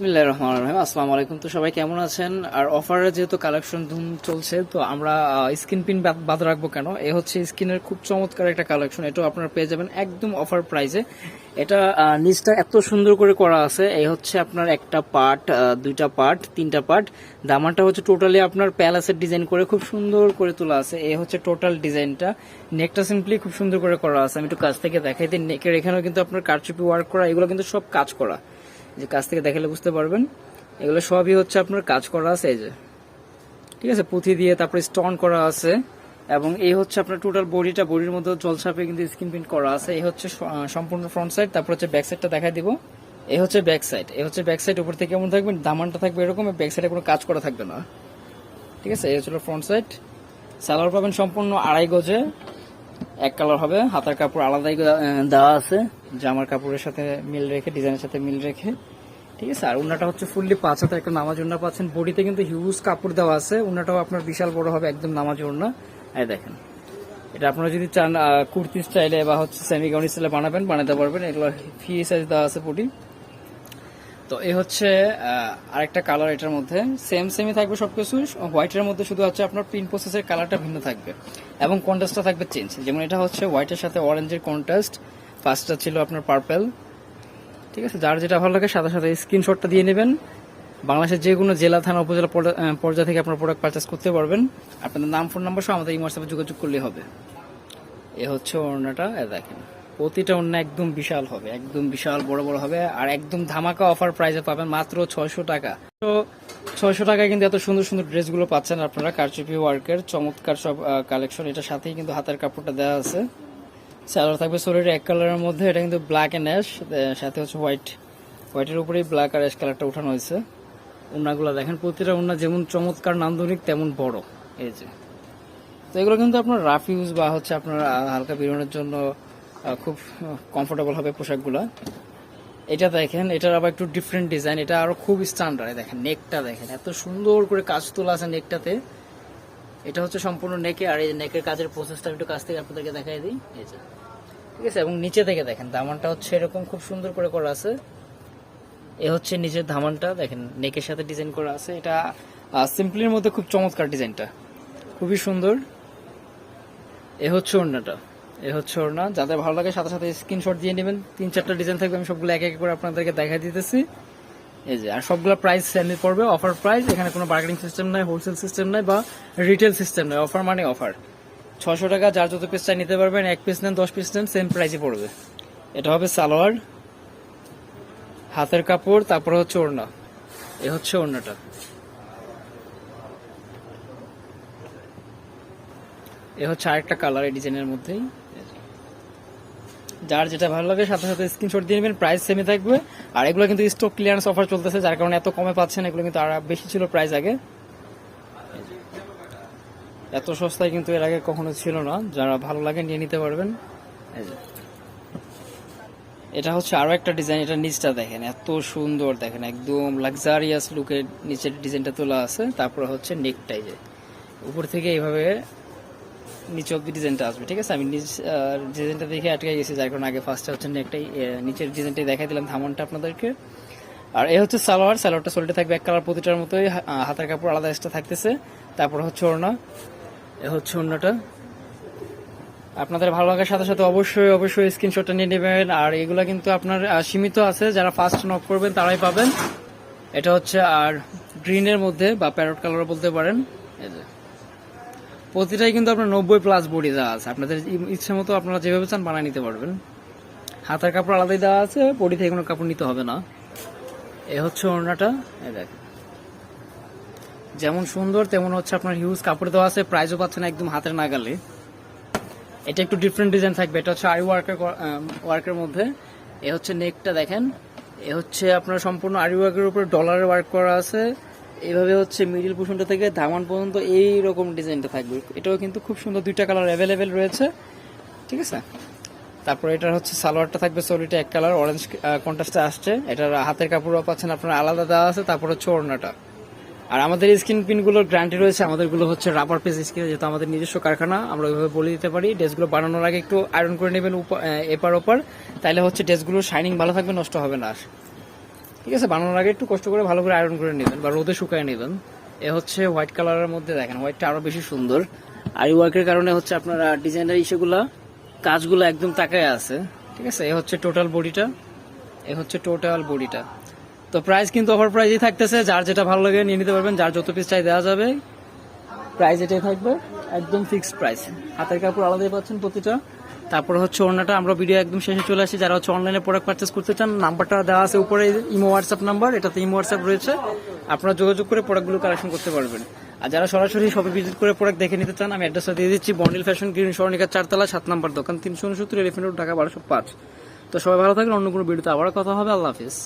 বিসমিল্লাহির রহমানির রহিম। আসসালামু আলাইকুম। তো সবাই কেমন আছেন? আর অফারে যেহেতু কালেকশন ধুম চলছে, তো আমরা স্ক্রিন পিন বাদ রাখব কেন? এ হচ্ছে স্কিনের খুব চমৎকার একটা কালেকশন। এটাও আপনারা পেয়ে যাবেন একদম অফার প্রাইসে। এটা নিচটা এত সুন্দর করে করা আছে। এই হচ্ছে আপনার একটা পার্ট দুইটা পার্ট, তিনটা পার্ট। দামানটা হচ্ছে টোটালি আপনার প্যালাসের ডিজাইন করে খুব সুন্দর করে তোলা আছে। এই হচ্ছে টোটাল ডিজাইনটা। নেকটা সিম্পলি খুব সুন্দর করে করা আছে। আমি একটু কাছ থেকে দেখাই দিই। নেকের এখানেও কিন্তু আপনার কারচুপি ওয়ার্ক করা, এগুলো কিন্তু সব কাজ করা। যে কাছ থেকে দেখালে বুঝতে পারবেন, এগুলো সবই হচ্ছে আপনার কাজ করা আছে এই যে। ঠিক আছে, পুঁথি দিয়ে তারপরে স্টোন করা আছে, এবং এই হচ্ছে আপনার টোটাল বডিটা, বডির মধ্যে জলছাপে কিন্তু স্ক্রিন প্রিন্ট করা আছে। এই হচ্ছে সম্পূর্ণ ফ্রন্ট সাইড তারপর হচ্ছে ব্যাক সাইডটা দেখাই দিব। এই হচ্ছে ব্যাক সাইড এই হচ্ছে ব্যাক সাইড উপর থেকে কেমন থাকবে দামানটা থাকবে এরকম ব্যাক সাইডে কোনো কাজ করা থাকবে না। ঠিক আছে, এই হচ্ছে ফ্রন্ট সাইড সালোয়ার পাবেন সম্পূর্ণ আড়াই গজে, এক কালার হবে, হাতার কাপড় আলাদাই দেওয়া আছে। জামার কাপড়ের সাথে মিল রেখে ডিজাইনের সাথে মিল রেখে। ঠিক আছে? আর উন্নাটা হচ্ছে ফুললি পাঁচ হাতের একটা নামাজ উন্না পাচ্ছেন। বডিতে কিন্তু হিউজ কাপড় দেওয়া আছে। উন্নাটাও আপনার বিশাল বড় হবে, একদম নামাজ উন্না এই দেখেন। এটা আপনারা যদি চান কুর্তি স্টাইলে বা হচ্ছে সেমি গাউন স্টাইলে বানাবেন, বানাতে পারবেন। এগুলো ফি সাইজ দেওয়া আছে বডি তো এই হচ্ছে আরেকটা কালার এটার মধ্যে। সেম সেমই থাকবে সবকিছু। হোয়াইটের মধ্যে শুধু হচ্ছে আপনার প্রিন্ট প্রসেসের কালারটা ভিন্ন থাকবে। এবং কন্ট্রাস্টটা থাকবে চেঞ্জ যেমন এটা হচ্ছে হোয়াইটের সাথে অরেঞ্জের কন্ট্রাস্ট ফার্স্টটা ছিল আপনার পার্পেল ঠিক আছে? যার যেটা ভালো লাগে সাথে সাথে স্ক্রিনশটটা দিয়ে নেবেন। বাংলাদেশের যে কোনো জেলা, থানা, উপজেলা পর্যায় থেকে আপনার প্রোডাক্ট পারচেস করতে পারবেন। আপনাদের নাম ফোন নাম্বার সহ আমাদের এই হোয়াটসঅ্যাপে যোগাযোগ করলেই হবে। এ হচ্ছে ওড়নাটা দেখেন। প্রতিটা ওড়না একদম বিশাল হবে, একদম বিশাল, বড় বড় হবে, আর একদম ধামাকা অফার প্রাইসে পাবেন মাত্র ছয়শো টাকা। তো ছয়শো টাকায় কিন্তু এত সুন্দর সুন্দর ড্রেসগুলো পাচ্ছেন আপনারা, কারচুপি ওয়ার্কের চমৎকার সব কালেকশন এটার সাথেই কিন্তু হাতের কাপড়টা দেওয়া আছে। স্যালোয়ার থাকবে সোলের এক কালারের মধ্যে, এটা কিন্তু ব্ল্যাক অ্যান্ড অ্যাশ সাথে হচ্ছে হোয়াইট হোয়াইটের উপরেই ব্ল্যাক আর অ্যাশ কালারটা উঠানো হয়েছে। উন্নাগুলো দেখেন, প্রতিটা উন্না যেমন চমৎকার, নান্দনিক, তেমন বড়। এই যে। তো এগুলো কিন্তু আপনার রাফ ইউজ বা হচ্ছে আপনার হালকা বেরোনোর জন্য খুব কমফোর্টেবল হবে পোশাকগুলো। এটা দেখেন, এটার আবার একটু ডিফারেন্ট ডিজাইন এটা আরও খুব স্ট্যান্ডার্ড দেখেন নেকটা দেখেন, এত সুন্দর করে কাজ তোলা আছে নেকটাতে এটা হচ্ছে সম্পূর্ণ নেকে, আর এই নেকের কাজের প্রসেসটা একটু কাছ থেকে আপনাদেরকে দেখাই দিই। এই যে। ঠিক আছে? এবং নিচে থেকে দেখেন দামানটা হচ্ছে এরকম খুব সুন্দর করে করা আছে। এ হচ্ছে নিচের ধামানটা, দেখেন, নেকের সাথে ডিজাইন করা আছে। এটা সিম্পলির মধ্যে খুব চমৎকার ডিজাইনটা। খুবই সুন্দর। এ হচ্ছে ওড়নাটা। এ হচ্ছে ওড়না। যাদের ভালো লাগে, সাথে সাথে স্ক্রিনশট দিয়ে নেবেন। তিন চারটা ডিজাইন থাকবে, আমি সবগুলো এক এক করে আপনাদেরকে দেখা দিতেছি। এই যে, আর সবগুলো প্রাইস সেমই পড়বে। অফার প্রাইস এখানে কোনো বার্গেনিং সিস্টেম নাই হোলসেল সিস্টেম নাই বা রিটেল সিস্টেম নাই। অফার মানে অফার ছশো টাকা, যার যত পিস চাই নিতে পারবেন, এক পিস নেন, দশ পিস নেন সেম প্রাইসে পড়বে। এটা হবে সালোয়ার, হাতের কাপড়, তারপরে হচ্ছে ওড়না। এ হচ্ছে ওড়নাটা। এ হচ্ছে আরেকটা কালার এই ডিজাইনের মধ্যেই। যার যেটা ভালো লাগে সাথে সাথে স্ক্রিনশট দিয়ে নেবেন প্রাইস সেমই থাকবে। আর এগুলো কিন্তু স্টক ক্লিয়ারেন্স অফার চলতেছে, যার কারণে এত কমে পাচ্ছেন, এগুলো কিন্তু আর বেশি ছিল প্রাইস আগে। এত সস্তায় কিন্তু এর আগে কখনো ছিল না। যারা ভালো লাগে নিয়ে নিতে পারবেন। এটা হচ্ছে আরও একটা ডিজাইন এটা নিচটা দেখেন, এত সুন্দর দেখেন, একদম লাক্সারিয়াস লুকের নিচের ডিজাইনটা তোলা আছে। তারপরে হচ্ছে নেকটাই যে উপর থেকে এইভাবে নিচে অব্দি ডিজাইনটা আসবে ঠিক আছে? আমি নিচ ডিজাইনটা দেখে আটকে গেছি যার কারণে আগে ফার্স্টে হচ্ছে নেকটাই আহ, নিচের ডিজাইনটাই দেখাই দিলাম ধামনটা আপনাদেরকে। আর এ হচ্ছে সালোয়ার সালোয়ারটা সোলটে থাকবে এক কালার প্রতিটার মতোই হাতের কাপড় আলাদা এক্সট্রা থাকতেছে। তারপর হচ্ছে ওড়না এ হচ্ছে ওড়নাটা। আপনাদের ভালো লাগার সাথে সাথে অবশ্যই অবশ্যই স্ক্রিনশটটা নিয়ে নেবেন। আর এগুলো কিন্তু আপনার সীমিত আছে যারা ফার্স্ট নক করবেন তারাই পাবেন। এটা হচ্ছে আর গ্রিনের মধ্যে বা প্যারট কালার বলতে পারেন। এই যে। প্রতিটাই কিন্তু আপনার নব্বই প্লাস বডি দেওয়া আছে। আপনাদের ইচ্ছে মতো আপনারা যেভাবে চান বানিয়ে নিতে পারবেন। হাতের কাপড় আলাদাই দেওয়া আছে বডি থেকে কোনো কাপড় নিতে হবে না। এ হচ্ছে ওড়নাটা দেখ যেমন সুন্দর, তেমন হচ্ছে আপনার হিউজ কাপড় দেওয়া আছে প্রাইসও পাচ্ছেন একদম হাতের নাগালে। এটা একটু ডিফারেন্ট ডিজাইন থাকবে। এটা হচ্ছে আরি ওয়ার্কের ওয়ার্কের মধ্যে। এ হচ্ছে নেকটা দেখেন। এ হচ্ছে আপনার সম্পূর্ণ আরি ওয়ার্কের উপরে ডলারের ওয়ার্ক করা আছে। এইভাবে হচ্ছে মিডিল পোর্শনটা থেকে ধামান পর্যন্ত এই রকম ডিজাইনটা থাকবে। এটাও কিন্তু খুব সুন্দর দুইটা কালার অ্যাভেলেবেল রয়েছে। ঠিক আছে? তারপর এটার হচ্ছে সালোয়ারটা থাকবে সলিটা এক কালার অরেঞ্জ কন্ট্রাস্টে আসছে। এটার হাতের কাপড়ও পাচ্ছেন আপনার, আলাদা দেওয়া আছে, তারপর হচ্ছে ওড়নাটা। আর আমাদের স্ক্রিন পিনগুলোর গ্যারান্টি রয়েছে, আমাদেরগুলো হচ্ছে রাবার পেজ স্ক্রিন যেহেতু আমাদের নিজস্ব কারখানা, আমরা ওইভাবে বলে দিতে পারি। ড্রেসগুলো বানানোর আগে একটু আয়রন করে নেবেন এপার ওপার। তাইলে হচ্ছে ড্রেসগুলোর শাইনিং ভালো থাকবে, নষ্ট হবে না আর। ঠিক আছে, বানানোর আগে একটু কষ্ট করে ভালো করে আয়রন করে নেবেন বা রোদে শুকায় নেবেন। এ হচ্ছে হোয়াইট কালারের মধ্যে দেখেন হোয়াইটটা আরও বেশি সুন্দর। আর ওয়ার্কের কারণে হচ্ছে আপনারা ডিজাইনের ইস্যুগুলা কাজগুলো একদম তাকায় আছে। ঠিক আছে, এ হচ্ছে টোটাল বডিটা এ হচ্ছে টোটাল বডিটা তো প্রাইস কিন্তু অফার প্রাইজই থাকতেছে, যার যেটা ভালো লাগে নিয়ে নিতে পারবেন, যার যত পিস চাই দেওয়া যাবে। প্রাইস এটাই থাকবে, একদম ফিক্সড প্রাইস হাতের কাপড় আলাদাই পাচ্ছেন প্রতিটা। তারপরে হচ্ছে ওড়নাটা, আমরা ভিডিও একদম শেষে চলে আসি। যারা হচ্ছে অনলাইনে প্রোডাক্ট পারচেস করতে চান, নাম্বারটা দেওয়া আছে উপরে, ইমো হোয়াটসঅ্যাপ নাম্বার এটাতে ইমো হোয়াটসঅ্যাপ রয়েছে। আপনারা যোগাযোগ করে প্রোডাক্টগুলো কালেকশন করতে পারবেন। আর যারা সরাসরি শপে ভিজিট করে প্রোডাক্ট দেখে নিতে চান, আমি অ্যাড্রেসটা দিয়ে দিচ্ছি। বন্ডিল ফ্যাশন গ্রিন সরণিকা চারতলা, সাত নাম্বার দোকান, তিনশো উনসত্তর এলিফেন্ট রোড ঢাকা বারোশো পাঁচ। তো সবাই ভালো থাকলে অন্য কোনো ভিডিওতে আবার কথা হবে। আল্লাহ হাফিজ।